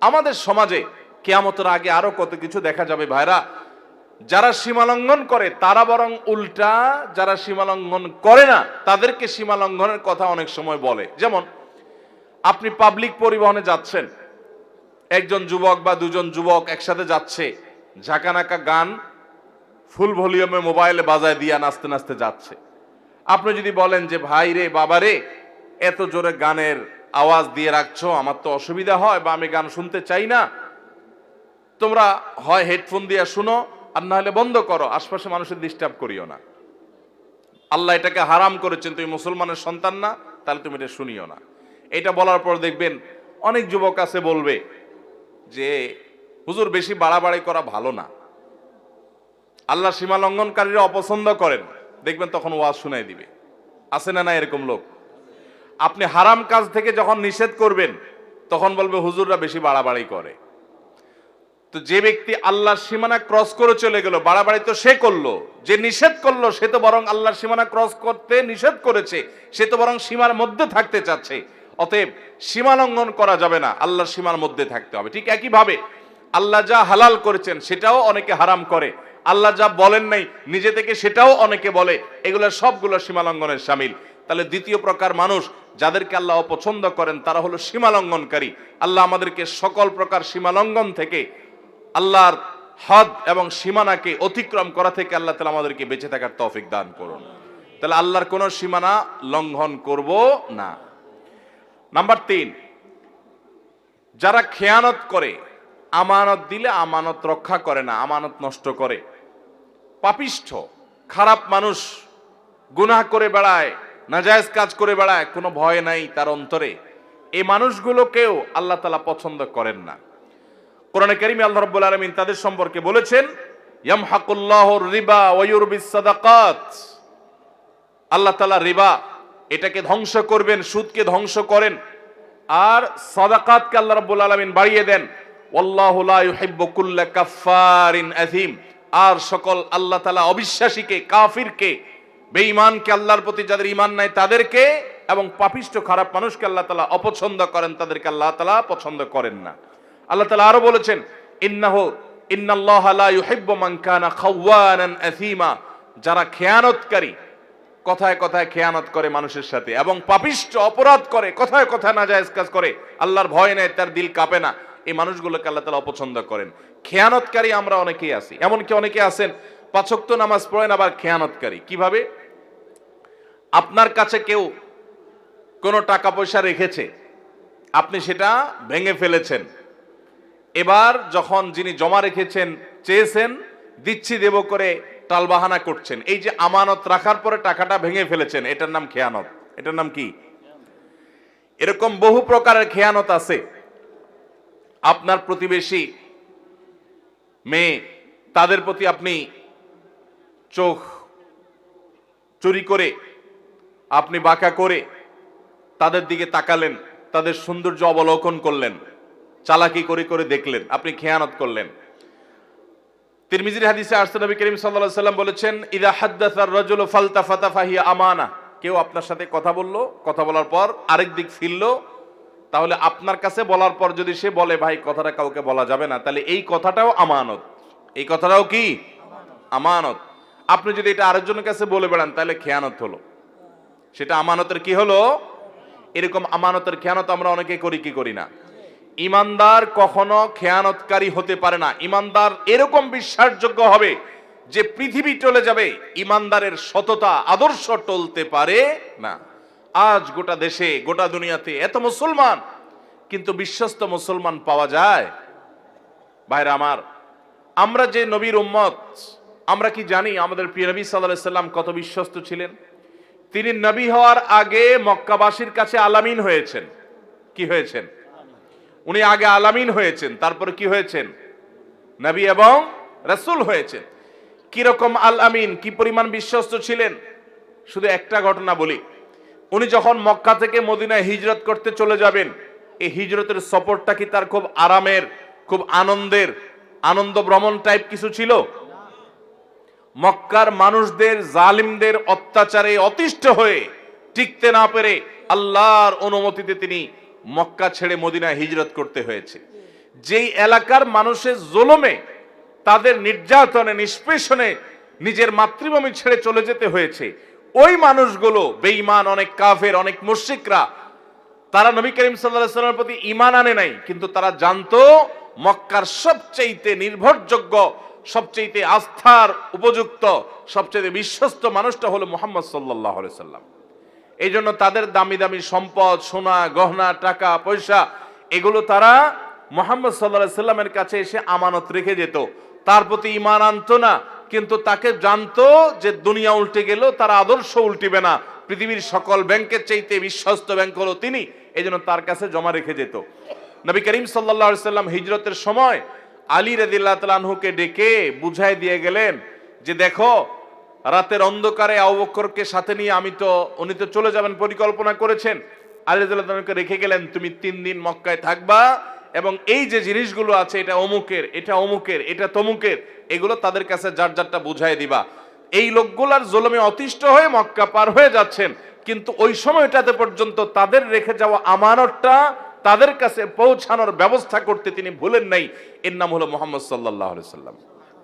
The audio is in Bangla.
আমাদের সমাজে কেয়ামতের আগে আরও কত কিছু দেখা যাবে ভাইরা? যারা সীমালঙ্ঘন করে, তারা বরং উল্টা, যারা সীমালঙ্ঘন করে না, তাদেরকে সীমালঙ্ঘনের কথা অনেক সময় বলে। যেমন, আপনি পাবলিক পরিবহনে যাচ্ছেন, একজন যুবক বা দুজন যুবক একসাথে যাচ্ছে, ঝাঁকানাকা গান ফুল ভলিউমে মোবাইলে বাজায় দিয়া নাচতে নাচতে যাচ্ছে। আপনি যদি বলেন যে ভাই রে বাবা রে এত জোরে গানের আওয়াজ দিয়ে রাখছো, আমার তো অসুবিধা হয় বা আমি গান শুনতে চাই না। তোমরা হয় হেডফোন দিয়ে শুনো, আর না হলে বন্ধ করো, আশপাশে মানুষের ডিস্টার্ব করিও না। আল্লাহ এটাকে হারাম করেছেন, তুমি মুসলমানের সন্তান না, তাহলে তুমি এটা শুনিও না। এটা বলার পর দেখবেন অনেক যুবক আছে বলবে যে, হুজুর, বেশি বাড়াবাড়ি করা ভালো না। আল্লাহ সীমা লঙ্ঘনকারীরা অপছন্দ করেন। দেখবেন তখন ওয়াজ শুনাই দিবে। আছে না না এরকম লোক? আপনি হারাম কাজ থেকে যখন নিষেধ করবেন, তখন বলবে হুজুররা বেশি বাড়াবাড়ি করে। তো যে ব্যক্তি আল্লাহর সীমানা ক্রস করে চলে গেল, বাড়াবাড়ি তো সে করল, যে নিষেধ করল সে তো বরং আল্লাহর সীমানা ক্রস করতে নিষেধ করেছে, সে তো বরং সীমার মধ্যে থাকতে চাচ্ছে। অতএব সীমা লঙ্ঘন করা যাবে না, আল্লাহর সীমার মধ্যে থাকতে হবে। ঠিক একইভাবে আল্লাহ যা হালাল করেছেন, সেটাও অনেকে হারাম করে। আল্লাহ যা বলেন নাই, নিজে থেকে সেটাও অনেকে বলে। এগুলো সবগুলো সীমা লঙ্ঘনের সামিল। তাহলে দ্বিতীয় প্রকার মানুষ যাদেরকে আল্লাহ অপছন্দ করেন, তারা হলো সীমা লঙ্ঘনকারী আল্লাহ আমাদেরকে সকল প্রকার সীমা লঙ্ঘন থেকে আল্লাহর হদ এবং সীমানাকে অতিক্রম করা থেকে আল্লাহ তালা আমাদেরকে বেঁচে থাকার তৌফিক দান করুন। তাহলে আল্লাহর কোনো সীমানা লঙ্ঘন করব না। নাম্বার তিন, যারা খেয়ানত করে, আমানত দিলে আমানত রক্ষা করে না, আমানত নষ্ট করে। পাপিষ্ঠ, খারাপ মানুষ গুনাহ করে বেড়ায় নাজায়েজ কাজ করে বেড়ায়, কোনো ভয় নাই তার অন্তরে। এই মানুষগুলোকেও আল্লাহ তালা পছন্দ করেন না। কোরআনে কারিমে আল্লাহ রাব্বুল আলামিন তাদের সম্পর্কে বলেছেন ইয়ামহাকুল্লাহুর রিবা ওয়া ইউরবিস সাদাকাত। আল্লাহ তাআলা রিবা এটাকে ধ্বংস করবেন, সুদকে ধ্বংস করেন, আর সাদাকাতকে আল্লাহ রাব্বুল আলামিন বাড়িয়ে দেন, ওয়াল্লাহু লা ইউহিব্বু কুল্লা কাফফারিন আযীম। আর সকল আল্লাহ তাআলা অবিশ্বাসীকে, কাফিরকে বেঈমানকে আল্লাহর প্রতি যাদের ইমান নাই তাদেরকে এবং পাপিষ্ট খারাপ মানুষকে আল্লাহ তাআলা অপছন্দ করেন, তাদেরকে আল্লাহ তাআলা পছন্দ করেন না। আল্লাহ তাআলা আরও বলেছেন, ইন্নাহু, ইন্নাল্লাহ লা ইউহিব্বু মান কানা খাওয়ানান আথীমা যারা খেয়ানতকারী, কথায় কথায় খেয়ানত করে মানুষের সাথে এবং পাপিষ্ট অপরাধ করে, কথায় কথায় নাজায়েজ কাজ করে, আল্লাহর ভয় নেই, তার দিল কাঁপে না। এই মানুষগুলোকে আল্লাহ তাআলা অপছন্দ করেন। খেয়ানতকারী আমরা অনেকেই আছি। এমনকি অনেকে আছেন পাঁচক্ত নামাজ পড়েন, আবার খেয়ানতকারী। কীভাবে? আপনার কাছে কেউ কোনো টাকা পয়সা রেখেছে, আপনি সেটা ভেঙে ফেলেছেন। এবার যখন যিনি জমা রেখেছেন, চেয়েছেন, দিচ্ছি দেব করে টালবাহানা করছেন। এই যে আমানত রাখার পরে টাকাটা ভেঙে ফেলেছেন, এটার নাম খেয়ানত। এটার নাম কি? এরকম বহু প্রকারের খেয়ানত আছে। আপনার প্রতিবেশী মেয়ে, তাদের প্রতি আপনি চোখ চুরি করে, আপনি বাঁকা করে তাদের দিকে তাকালেন, তাদের সৌন্দর্য অবলোকন করলেন, চালাকি করে করে দেখলেন, আপনি খেয়ানত করলেন। তিরমিজির হাদিসে আসতে নবী করিম সাল্লাল্লাহু সাল্লাম বলেছেন, ইদা হাদ্দাসার রাজুলু ফালতাফাতা ফাহিয়া আমানা। কেউ আপনার সাথে কথা বলল, কথা বলার পর আরেক দিক ফিরলো, তাহলে আপনার কাছে বলার পর যদি সে বলে, ভাই, কথাটা কাউকে বলা যাবে না, তাহলে এই কথাটাও আমানত। এই কথাটাও কি? আমানত। আপনি যদি এটা আরেকজনের কাছে বলে বেড়ান, তাহলে খেয়ানত হলো। সেটা আমানতের কি হলো? এরকম আমানতের খেয়ানত আমরা অনেকে করি, কি করি না। ইমানদার কখনো খেয়ানতকারী হতে পারে না। ইমানদার এরকম বিশ্বাসযোগ্য হবে যে পৃথিবী চলে যাবে, ইমানদারের সততা, আদর্শ টলতে পারে না। আজ গোটা দেশে, গোটা দুনিয়াতে এত মুসলমান, কিন্তু বিশ্বস্ত মুসলমান পাওয়া যায়? ভাইরা আমার, আমরা যে নবীর উম্মত আমরা কি জানি আমাদের প্রিয় নবী সাল্লাহ সাল্লাম কত বিশ্বস্ত ছিলেন? তিনি নবী হওয়ার আগে মক্কাবাসীর কাছে আলামিন হয়েছেন। কি হয়েছেন? উনি আগে আলামিন হয়েছেন, তারপরে কি হয়েছেন? নবী এবং রাসূল হয়েছেন। কীরকম আল আমিন কি পরিমাণ বিশ্বস্ত ছিলেন? শুধু একটা ঘটনা বলি। উনি যখন মক্কা থেকে মদিনায় হিজরত করতে চলে যাবেন, এই হিজরতের সফরটা কি তার খুব আরামের, খুব আনন্দের, আনন্দ ভ্রমণ টাইপ কিছু ছিল? মক্কার মানুষদের, জালিমদের অত্যাচারে অতিষ্ঠ হয়ে টিকতে না পেরে আল্লাহর অনুমতিতে তিনি মক্কা ছেড়ে মদিনায় হিজরত করতে হয়েছে। যেই এলাকার মানুষের জোলমে, তাদের নির্যাতনে, নিষ্পেষণে নিজের মাতৃভূমি ছেড়ে চলে যেতে হয়েছে, ওই মানুষগুলো বেঈমান, অনেক কাফের, অনেক মুশরিকরা, তারা নবী করিম সাল্লামের প্রতি ইমান আনে নাই, কিন্তু তারা জানতো মক্কার সবচেয়ে নির্ভরযোগ্য সবচেয়ে আস্থার উপযুক্ত সবচেয়ে বিশ্বস্ত মানুষটা হলো মোহাম্মদ আলাইহি সাল্লাম। এই জন্য তাদের দামি দামি সম্পদ, সোনা, গহনা, টাকা, পয়সা, এগুলো তারা মোহাম্মদ সাল্লাহ সাল্লামের কাছে এসে আমানত রেখে যেত। তার প্রতি ইমান আনতো না, কিন্তু তাকে জানতো যে দুনিয়া উল্টে গেল, তার আদর্শ উল্টিবে না। পৃথিবীর সকল ব্যাংকের চাইতে বিশ্বস্ত ব্যাংক হলো তিনি এই তার কাছে জমা রেখে যেত। নবী করিম সাল্লাহ সাল্লাম হিজরতের সময় আলী রদিল্লাহ তালাহুকে ডেকে বুঝাই দিয়ে গেলেন যে দেখো, রাতের অন্ধকারে আবুবকরকে সাথে নিয়ে আমি তো, উনি তো চলে যাবেন পরিকল্পনা করেছেন। আলিদুল্লাহকে রেখে গেলেন, তুমি তিন দিন মক্কায় থাকবা এবং এই যে জিনিসগুলো আছে, এটা অমুকের এটা অমুকের, এটা তমুকের, এগুলো তাদের কাছে যার যারটা বুঝাই দিবা। এই লোকগুলার জলমে অতিষ্ঠ হয়ে মক্কা পার হয়ে যাচ্ছেন, কিন্তু ওই সময়টাতে পর্যন্ত তাদের রেখে যাওয়া আমানতটা তাদের কাছে পৌঁছানোর ব্যবস্থা করতে তিনি ভুলেন নাই। এর নাম হলো মোহাম্মদ সাল্লাহ সাল্লাম